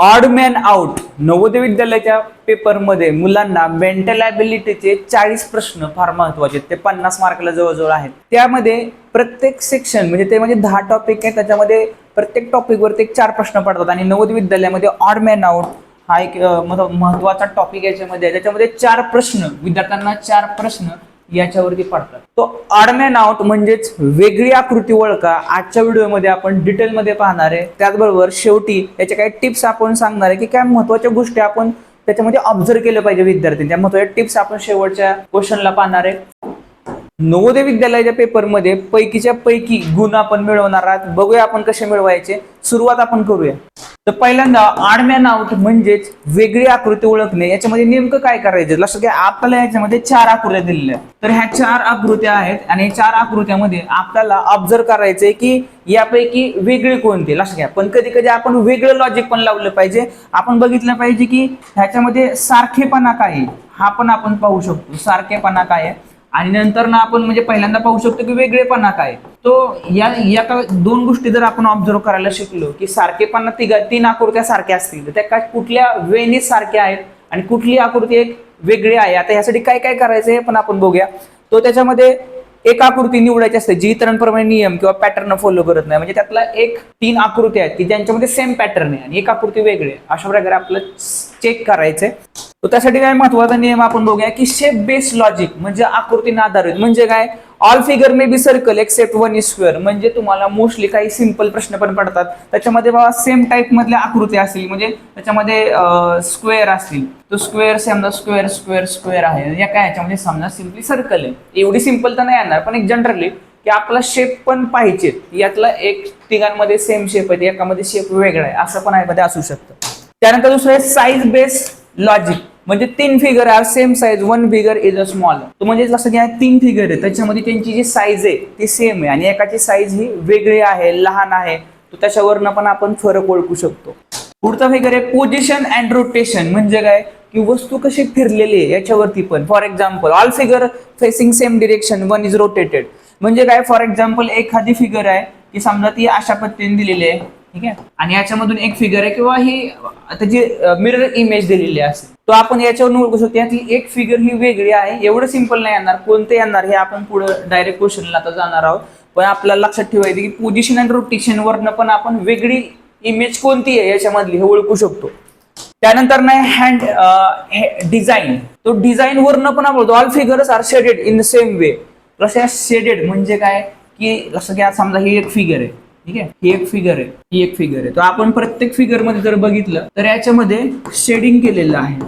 Odd man out Navodaya विद्यालयाच्या पेपरमध्ये मुलांना मेंटल ॲबिलिटीचे चाळीस प्रश्न फार महत्त्वाचे आहेत. ते पन्नास मार्कला जवळजवळ आहेत. त्यामध्ये प्रत्येक सेक्शन म्हणजे ते म्हणजे दहा टॉपिक आहे त्याच्यामध्ये प्रत्येक टॉपिकवरती एक चार प्रश्न पडतात. आणि नवोदय विद्यालयामध्ये ऑड मॅन आउट हा एक महत्त्वाचा टॉपिक याच्यामध्ये आहे. त्याच्यामध्ये चार प्रश्न विद्यार्थ्यांना चार प्रश्न याच्यावरती पडतात. तो ऑडमॅन आउट म्हणजेच वेगळी आकृती ओळखा. आजच्या व्हिडिओमध्ये आपण डिटेलमध्ये पाहणार आहे. त्याचबरोबर शेवटी याच्या काही टिप्स आपण सांगणार आहे की काय महत्त्वाच्या गोष्टी आपण त्याच्यामध्ये ऑब्झर्व केलं पाहिजे विद्यार्थी. त्या महत्त्वाच्या टिप्स आपण शेवटच्या क्वेश्चनला पाहणार आहे. नवोदय विद्यालयाच्या पेपरमध्ये पैकीच्या पैकी गुण आपण मिळवणार आहात. बघूया आपण कसे मिळवायचे. सुरुवात आपण करूया. तर पहिल्यांदा आडम्यान आउट म्हणजेच वेगळी आकृती ओळखणे याच्यामध्ये नेमकं काय करायचं? लक्षात घ्या आपल्याला याच्यामध्ये चार आकृत्या दिलेल्या आहेत. तर ह्या चार आकृत्या आहेत आणि या चार आकृत्यामध्ये आपल्याला ऑब्झर्व करायचंय की यापैकी वेगळी कोणती? लक्षात घ्या. पण कधी कधी आपण वेगळं लॉजिक पण लावलं पाहिजे. आपण बघितलं पाहिजे की ह्याच्यामध्ये सारखेपणा काय आहे? हा पण आपण पाहू शकतो. सारखेपणा काय आहे? आणि नंतर ना आपण म्हणजे पहिल्यांदा पाहू शकतो की वेगळेपणा काय. तो या या का दोन गोष्टी जर आपण ऑब्झर्व करायला शिकलो की सारखेपणा तिघा तीन आकृत्या सारख्या असतील तर त्या काय कुठल्या वेने सारख्या आहेत आणि कुठली आकृती एक वेगळी आहे? आता यासाठी काय काय करायचं हे पण आपण बघूया. तो त्याच्यामध्ये एक आकृती निवडायची असते जी इतरांप्रमाणे नियम किंवा पॅटर्न फॉलो करत नाही. म्हणजे त्यातला एक तीन आकृती आहेत की ज्यांच्यामध्ये सेम पॅटर्न आहे आणि एक आकृती वेगळी आहे. अशा प्रकारे आपलं चेक करायचंय. तर त्यासाठी काय महत्त्वाचा नियम आपण बघूया की शेप बेस्ड लॉजिक म्हणजे आकृतीने आधारित. म्हणजे काय? All figure may be circle except one is square म्हणजे तुम्हाला मोस्टली काही सिंपल प्रश्न पण पडतात. त्याच्यामध्ये बाबा सेम टाईप मधल्या आकृती असतील. म्हणजे त्याच्यामध्ये स्क्वेअर असतील. तो स्क्वेअर समजा स्क्वेअर स्क्वेअर स्क्वेअर आहे. या काय याच्यामध्ये समजा सिम्पली सर्कल आहे. एवढी सिंपल तर नाही येणार पण एक जनरली की आपला शेप पण पाहिजे. यातला एक तिघांमध्ये सेम शेप आहे. एकामध्ये शेप वेगळा आहे. असं पण आहे असू शकतं. त्यानंतर दुसरं साईज बेस लॉजिक म्हणजे तीन figure are same size one figure is a small तो म्हणजे लक्षात घ्या तीन फिगर आहे त्याच्यामध्ये त्यांची जी साईज आहे ती सेम आहे. आणि एकाची साईज ही वेगळी आहे लहान आहे. तो त्याच्यावरनं पण आपण फरक ओळखू शकतो. पुढचा फिगर आहे पोझिशन अँड रोटेशन म्हणजे काय? की वस्तू कशी फिरलेली आहे याच्यावरती पण. For example all figure facing same direction one is rotated म्हणजे काय? फॉर एक्झाम्पल एखादी फिगर आहे की समजा ती अशा पद्धतीने दिलेली आहे. ठीक आहे? आणि याच्यामधून एक फिगर आहे किंवा ही त्याची मिरर इमेज दिलेली असते तो आपण याच्यावरून ओळखू शकतो. यातली एक फिगर ही वेगळी आहे. एवढं सिंपल नाही येणार. कोणते येणार हे आपण पुढे डायरेक्ट क्वेश्चनला आता जाणार आहोत. पण आपल्याला लक्षात ठेवायचं की पोझिशन अँड रोटेशन वरनं पण आपण वेगळी इमेज कोणती आहे याच्यामधली हे ओळखू शकतो. त्यानंतर नाही हँड डिझाईन तो डिझाईन वरनं पण आपण बोलतो. All figures are shaded in the same way तशा शेडेड म्हणजे काय? की लक्षात घ्या समजा ही एक फिगर आहे. ठीक आहे? ही एक फिगर आहे. ही एक फिगर आहे. तर आपण प्रत्येक फिगरमध्ये जर बघितलं तर याच्यामध्ये शेडिंग केलेलं आहे.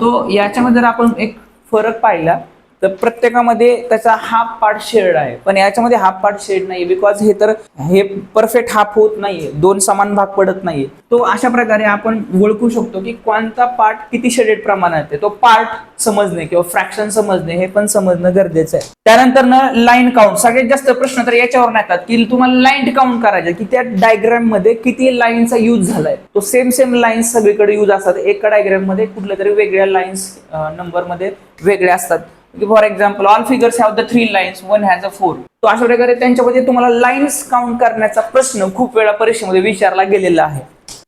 तो याच्यामध्ये जर आपण एक फरक पाहिला तर प्रत्येकामध्ये त्याचा हाफ पार्ट शेड आहे. पण याच्यामध्ये हाफ पार्ट शेड नाही बिकॉज हे तर हे परफेक्ट हाफ होत नाहीये. दोन समान भाग पडत नाहीये. तो अशा प्रकारे आपण ओळखू शकतो की कोणता पार्ट किती शेडेड प्रमाणात आहे. तो पार्ट समजणे किंवा फ्रॅक्शन समजणे हे पण समजणं गरजेचं आहे. त्यानंतर ना लाईन काउंट सगळ्यात जास्त प्रश्न तर याच्यावर येतात की तुम्हाला लाईन काउंट करायचे की त्या डायग्राममध्ये किती लाईनचा यूज झालाय. तो सेम सेम लाईन्स सगळीकडे यूज असतात. एका डायग्राममध्ये कुठल्या तरी वेगळ्या लाईन्स नंबरमध्ये वेगळ्या असतात. For example all figures have the three lines one has a four तो अशा प्रकारे त्यांच्यामध्ये तुम्हाला लाईन्स काउंट करण्याचा प्रश्न खूप वेळा परीक्षेमध्ये विचारला गेलेला आहे.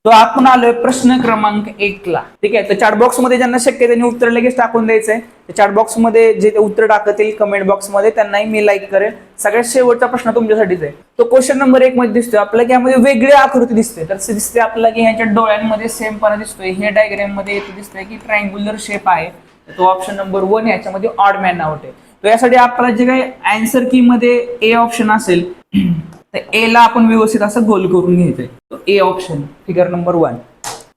तो आपण आलोय प्रश्न क्रमांक एक ला. ठीक आहे? तर चार्ट बॉक्समध्ये ज्यांना शक्य त्यांनी उत्तर लगेच टाकून द्यायचंय. चार्ट बॉक्समध्ये जे ते उत्तर टाकतील कमेंट बॉक्समध्ये त्यांनाही मी लाईक करेल. सगळ्यात शेवटचा प्रश्न तुमच्यासाठीच आहे. तो क्वेश्चन नंबर एक मध्ये दिसतोय. आपल्याला की यामध्ये वेगळी आकृती दिसते. तर दिसते आपल्याला की ह्याच्या डोळ्यांमध्ये सेमपणा दिसतोय. हे डायग्राममध्ये दिसतंय की ट्रायंग्युलर शेप आहे. तो ऑप्शन नंबर वन याच्यामध्ये ऑड मॅन आउट आहे तर यासाठी आपल्याला जे काही अँसर की मध्ये ए ऑप्शन असेल तर ए ला आपण व्यवस्थित असं गोल करून घ्यायचंय. A option figure number one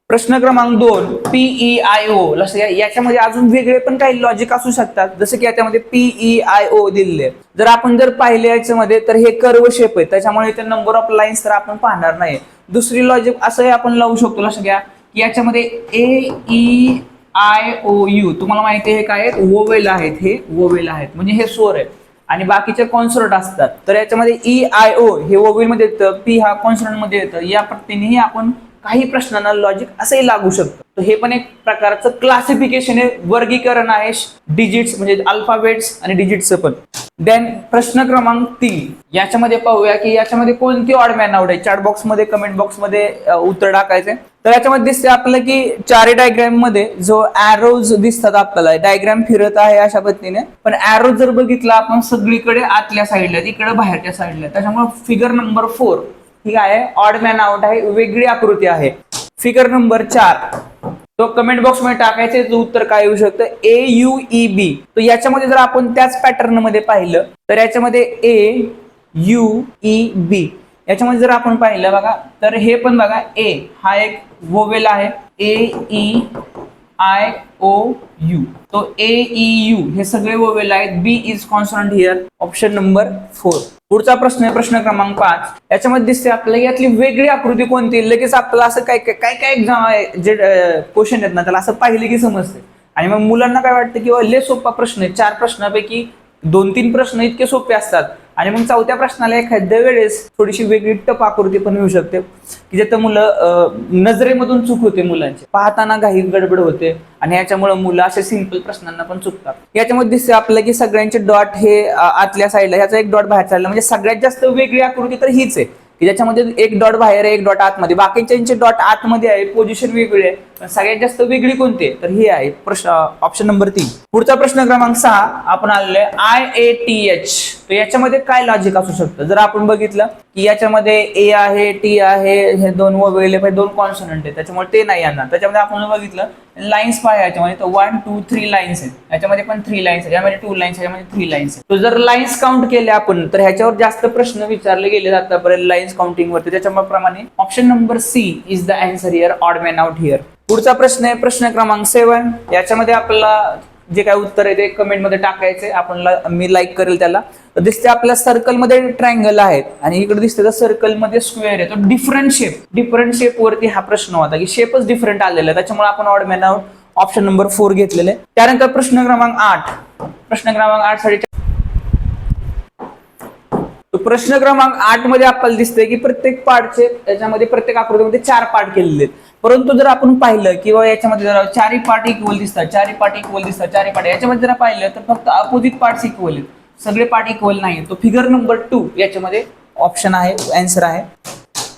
प्रश्न क्रमांक दोन पीई आय ओ याच्यामध्ये अजून वेगळे पण काही लॉजिक असू शकतात. जसं की याच्यामध्ये पीई आय ओ दिलेले. जर आपण जर पाहिले याच्यामध्ये तर हे कर्व शेप आहे. त्याच्यामुळे इथे नंबर ऑफ लाईन्स तर आपण पाहणार नाही. दुसरी लॉजिक असंही आपण लावू शकतो. लक्ष घ्या की याच्यामध्ये A E e, I O U तुम्हाला माहिती आहे हे काय आहेत? वोवेल आहेत हे. वोवेल आहेत. म्हणजे हे स्वर आहे आणि बाकीचे कॉन्सर्ट असतात. तर याच्यामध्ये ई आय ओ हे ओवेल मध्ये येतं. पी हा कॉन्सर्टमध्ये येतं. या पद्धतीनेही आपण काही प्रश्नांना लॉजिक असंही लागू शकतं. तर हे पण एक प्रकारचं क्लासिफिकेशन आहे. वर्गीकरण आहे. डिजिट्स म्हणजे अल्फाबेट्स आणि डिजिट्सचं पण. देन प्रश्न क्रमांक तीन. याच्यामध्ये पाहूया की याच्यामध्ये कोणती ऑडमॅन आवड आहे? चॅट बॉक्समध्ये कमेंट बॉक्समध्ये उत्तर टाकायचे तर याच्यामध्ये दिसते आपल्याला की चारही डायग्राममध्ये जो अॅरोज दिसतात आपल्याला डायग्राम फिरत आहे अशा पद्धतीने. पण अॅरो जर बघितला आपण सगळीकडे आतल्या साईडला इकडे बाहेरच्या साईडला त्याच्यामुळे फिगर नंबर फोर ठीक आहे ऑड मॅन आउट आहे वेगळी आकृती आहे. फिगर नंबर चार तो कमेंट बॉक्समध्ये टाकायचं उत्तर काय येऊ शकतं? ए यू ई बी तर याच्यामध्ये जर आपण त्याच पॅटर्नमध्ये पाहिलं तर याच्यामध्ये ए यू ई बी याच्यामध्ये जर आपण पाहिलं बघा तर हे पण बघा ए हा एक वोवेल आहे. A E I O U तो ए ई यू हे सगळे वोवेल आहेत. B is consonant here option number four पुढचा प्रश्न आहे प्रश्न क्रमांक पाच. याच्यामध्ये दिसते आपल्याला यातली वेगळी आकृती कोणती? लगेच आपल्याला असं काय काय काय एक्झाम जे क्वेश्चन आहेत ना त्याला असं पाहिलं की समजते. आणि मग मुलांना काय वाटतं की लय सोपा प्रश्न आहे. चार प्रश्नापैकी दोन तीन प्रश्न इतके सोपे असतात. आणि मग चौथ्या प्रश्नाला एखाद्या वेळेस थोडीशी वेगळी टप आकृती पण येऊ शकते. की ज्यात मुलं नजरेमधून चूक होते मुलांची. पाहताना घाई गडबड होते आणि याच्यामुळे मुलं अशा सिंपल प्रश्नांना पण चुकतात. याच्यामध्ये दिसते आपलं की सगळ्यांचे डॉट हे आतल्या साईडला ह्याचा एक डॉट बाहेर चालला. म्हणजे सगळ्यात जास्त वेगळी आकृती तर हीच आहे. की ज्याच्यामध्ये एक डॉट बाहेर आहे एक डॉट आतमध्ये. बाकीच्यांचे डॉट आतमध्ये आहे पोझिशन वेगळी आहे. सगळ्यात जास्त वेगळी कोणती तर ही आहे प्रश्न ऑप्शन नंबर तीन. पुढचा प्रश्न क्रमांक सहा आपण आलेलो आय ए टी एच तर याच्यामध्ये काय लॉजिक असू शकतं? जर आपण बघितलं की याच्यामध्ये ए आहे टी आहे हे दोन वगैरे दोन कॉन्सनंट आहे. त्याच्यामुळे ते नाही यांना त्याच्यामध्ये आपण बघितलं लाईन्स पाय याच्यामध्ये तर वन टू थ्री लाईन्स आहेत. याच्यामध्ये पण थ्री लाईन्स आहे यामध्ये टू लाईन्स याच्यामध्ये थ्री लाईन्स आहे जर लाईन्स काउंट केले आपण तर ह्याच्यावर जास्त प्रश्न विचारले गेले आतापर्यंत लाईन्स काउंटिंग वरती. त्याच्याप्रमाणे option number C is the answer here odd man out here पुढचा प्रश्न आहे प्रश्न क्रमांक सेवन याच्यामध्ये आपल्याला जे काय उत्तर आहे ते कमेंटमध्ये टाकायचे आपण मी लाईक करेल त्याला. तर दिसते आपल्या सर्कलमध्ये ट्रायंगल आहेत आणि इकडे दिसते तर सर्कलमध्ये स्क्वेअर आहे. तो डिफरंट शेप डिफरंट शेप वरती हा प्रश्न होता की शेपच डिफरंट आलेला आहे त्याच्यामुळे आपण odd man out option number four घेतलेले त्यानंतर प्रश्न क्रमांक आठ. प्रश्न क्रमांक आठसाठी प्रश्न क्रमांक आठमध्ये आपल्याला दिसतंय की प्रत्येक पार्टचे त्याच्यामध्ये प्रत्येक आकृतीमध्ये चार पार्ट केलेले आहेत. परंतु जर आपण पाहिलं किंवा याच्यामध्ये जर चारही पार्ट इक्वल दिसतात चारही पार्ट इक्वल दिसतात चारही पार्ट याच्यामध्ये जर पाहिलं तर फक्त अपोजिट पार्ट इक्वल आहेत. सगळे पार्ट इक्वल नाही तो फिगर नंबर टू याच्यामध्ये ऑप्शन आहे आन्सर आहे.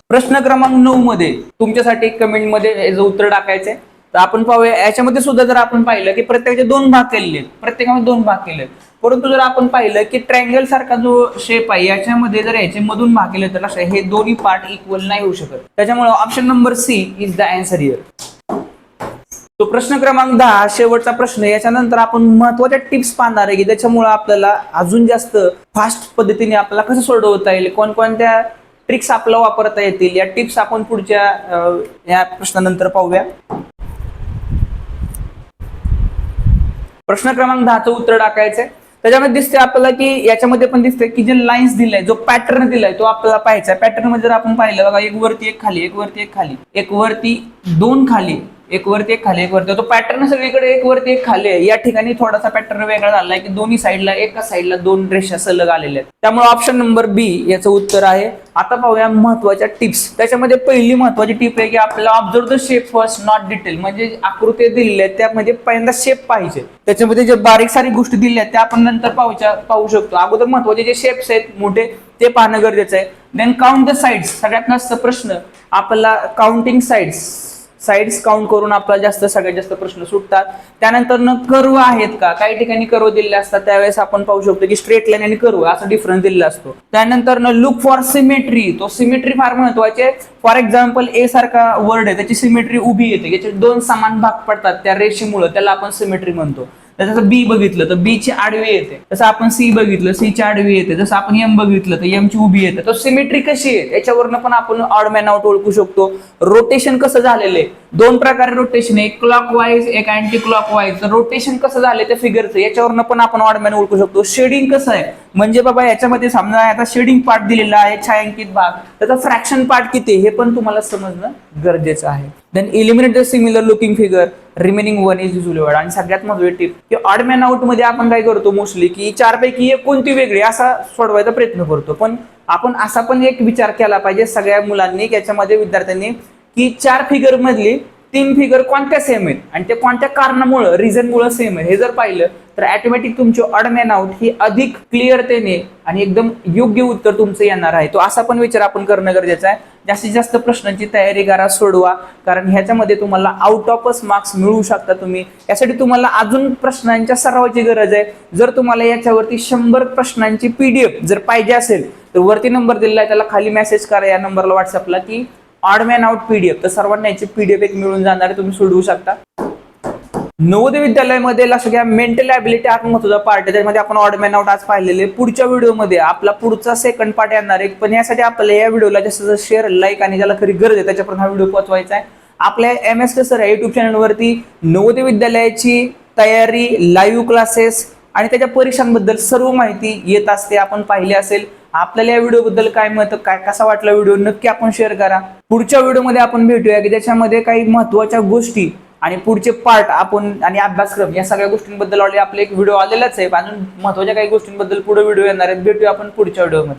प्रश्न क्रमांक नऊ मध्ये तुमच्यासाठी कमेंटमध्ये याचं उत्तर टाकायचंय. तर आपण पाहूया. याच्यामध्ये सुद्धा जर आपण पाहिलं की प्रत्येकाचे दोन भाग केलेले आहेत. प्रत्येकामध्ये दोन भाग केले परंतु जर आपण पाहिलं की ट्रँगल सारखा जो शेप आहे याच्यामध्ये जर याचे मधून भाग केले तर असं हे दोन्ही पार्ट इक्वल नाही होऊ शकत. त्याच्यामुळे option number C is the answer here तो प्रश्न क्रमांक दहा शेवटचा प्रश्न. याच्यानंतर आपण महत्त्वाच्या टिप्स पाहणार आहे की त्याच्यामुळे आपल्याला अजून जास्त फास्ट पद्धतीने आपल्याला कसं सोडवता येईल कोणकोणत्या ट्रिक्स आपल्याला वापरता येतील या टिप्स आपण पुढच्या या प्रश्नानंतर पाहूया. प्रश्न क्रमांक दहाचं उत्तर टाकायचंय. त्याच्यामध्ये दिसते आपल्याला की याच्यामध्ये पण दिसते की जे लाईन्स दिलाय जो पॅटर्न दिलाय तो आपल्याला पाहायचा पॅटर्नमध्ये जर आपण पाहिलं बघा एक वरती एक खाली एक वरती एक खाली एक वरती दोन खाली एक वरती एक खाली एक वरती. तो पॅटर्न सगळीकडे एक वरती एक खाली आहे. या ठिकाणी थोडासा पॅटर्न वेगळा झालाय की दोन्ही साईडला एका साईडला दोन रेषा सलग आलेल्या आहेत. त्यामुळे ऑप्शन नंबर बी याचं उत्तर आहे. आता पाहूया महत्त्वाच्या टिप्स त्याच्यामध्ये पहिली महत्वाची टिप आहे की आपल्याला observe the shape first not detail म्हणजे आकृती दिलेल्या आहेत त्यामध्ये पहिल्यांदा शेप पाहिजे. त्याच्यामध्ये जे बारीक सारी गोष्टी दिल्या आहेत त्या आपण नंतर पाहूच्या पाहू शकतो. अगोदर महत्त्वाचे जे शेप्स आहेत मोठे ते पाहणं गरजेचं आहे. देन काउंट द साईड्स सगळ्यात जास्त प्रश्न आपल्याला काउंटिंग साईड्स साईड्स काउंट करून आपला जास्त सगळ्यात जास्त प्रश्न सुटतात. त्यानंतर न कर्व आहेत का? काही ठिकाणी कर्व दिलेले असतात. त्यावेळेस आपण पाहू शकतो की स्ट्रेट लाईन आणि कर्व असा डिफरन्स दिलेला असतो. त्यानंतर न लुक फॉर सिमेट्री तो सिमेट्री फार महत्त्वाचे. फॉर एक्झाम्पल ए सारखा वर्ड आहे त्याची सिमेट्री उभी येते. याचे दोन समान भाग पडतात त्या रेषेमुळे. त्याला आपण सिमेट्री म्हणतो. जसं बी बघितलं तर बी ची आडवी येते. तसं आपण सी बघितलं सी ची आडवी येते. जसं आपण एम बघितलं तर एम ची उभी येते. तर सिमेट्री कशी आहे याच्यावरनं पण आपण ऑड मॅन आउट ओळखू शकतो. रोटेशन कसं झालेलं आहे? दोन प्रकारे रोटेशन एक क्लॉक वाईज एक अँटी क्लॉक वाईज रोटेशन कसं झालंय त्या फिगरचं याच्यावरनं पण आपण ऑड मॅन ओळखू शकतो. शेडिंग कसं आहे? म्हणजे बाबा याच्यामध्ये समजा आता शेडिंग पार्ट दिलेला आहे छायांकित भाग. त्याचा फ्रॅक्शन पार्ट किती आहे, हे पण तुम्हाला समजणं गरजेचं आहे. Then eliminate the similar looking figure remaining one is usually आणि सगळ्यात महत्वाची टीप की ऑड मॅन आउटमध्ये आपण काय करतो मोस्टली की चार पैकी एक कोणती वेगळी असा सोडवायचा प्रयत्न करतो. पण आपण असा पण एक विचार केला पाहिजे सगळ्या मुलांनी याच्यामध्ये विद्यार्थ्यांनी की चार फिगर मधली तीन फिगर कोणत्या सेम आहेत? आणि ते कोणत्या कारणामुळं रिझनमुळं सेम आहे हे जर पाहिलं तर ॲटोमॅटिक तुमची ऑड मॅन आउट ही अधिक क्लिअरतेने आणि एकदम योग्य उत्तर तुमचं येणार आहे. तो असा पण विचार आपण करणं गरजेचं आहे. जास्तीत जास्त प्रश्नांची तयारी करा सोडवा. कारण ह्याच्यामध्ये तुम्हाला आउट ऑफच मार्क्स मिळू शकता तुम्ही. यासाठी तुम्हाला अजून प्रश्नांच्या सरावाची गरज आहे. जर तुम्हाला याच्यावरती शंभर प्रश्नांची पीडीएफ जर पाहिजे असेल तर वरती नंबर दिलेला आहे त्याला खाली मेसेज करा या नंबरला व्हॉट्सअपला की ऑड मॅन आउट पीडीएफ तर सर्वांना याची पीडीएफ एक मिळून जाणार आहे तुम्ही सोडवू शकता. नवोदय विद्यालयामध्ये सगळ्या मेंटल ॲबिलिटी हा महत्त्वाचा पार्ट आहे. त्यामध्ये आपण ऑड मॅन आउट आज पाहिलेले पुढच्या व्हिडिओमध्ये आपला पुढचा सेकंड पार्ट येणार आहे. पण यासाठी आपल्याला या व्हिडिओला जास्त शेअर लाईक आणि ज्याला खरी गरज आहे त्याच्यापर्यंत हा व्हिडिओ पोहोचवायचा आहे. आपल्या एम एस के सर या युट्यूब चॅनलवरती नवोदय विद्यालयाची तयारी लाईव्ह क्लासेस आणि त्याच्या परीक्षांबद्दल सर्व माहिती येत असते. आपण पाहिली असेल. आपल्याला या व्हिडिओबद्दल काय मत काय कसा वाटला व्हिडिओ नक्की आपण शेअर करा. पुढच्या व्हिडिओमध्ये आपण भेटूया की ज्याच्यामध्ये काही महत्त्वाच्या गोष्टी आणि पुढचे पार्ट आपण आणि अभ्यासक्रम या सगळ्या गोष्टींबद्दल ऑलरेडी आपले एक व्हिडिओ आलेलाच आहे. अजून महत्त्वाच्या काही गोष्टींबद्दल पुढे व्हिडिओ येणार आहेत. भेटूया आपण पुढच्या व्हिडिओमध्ये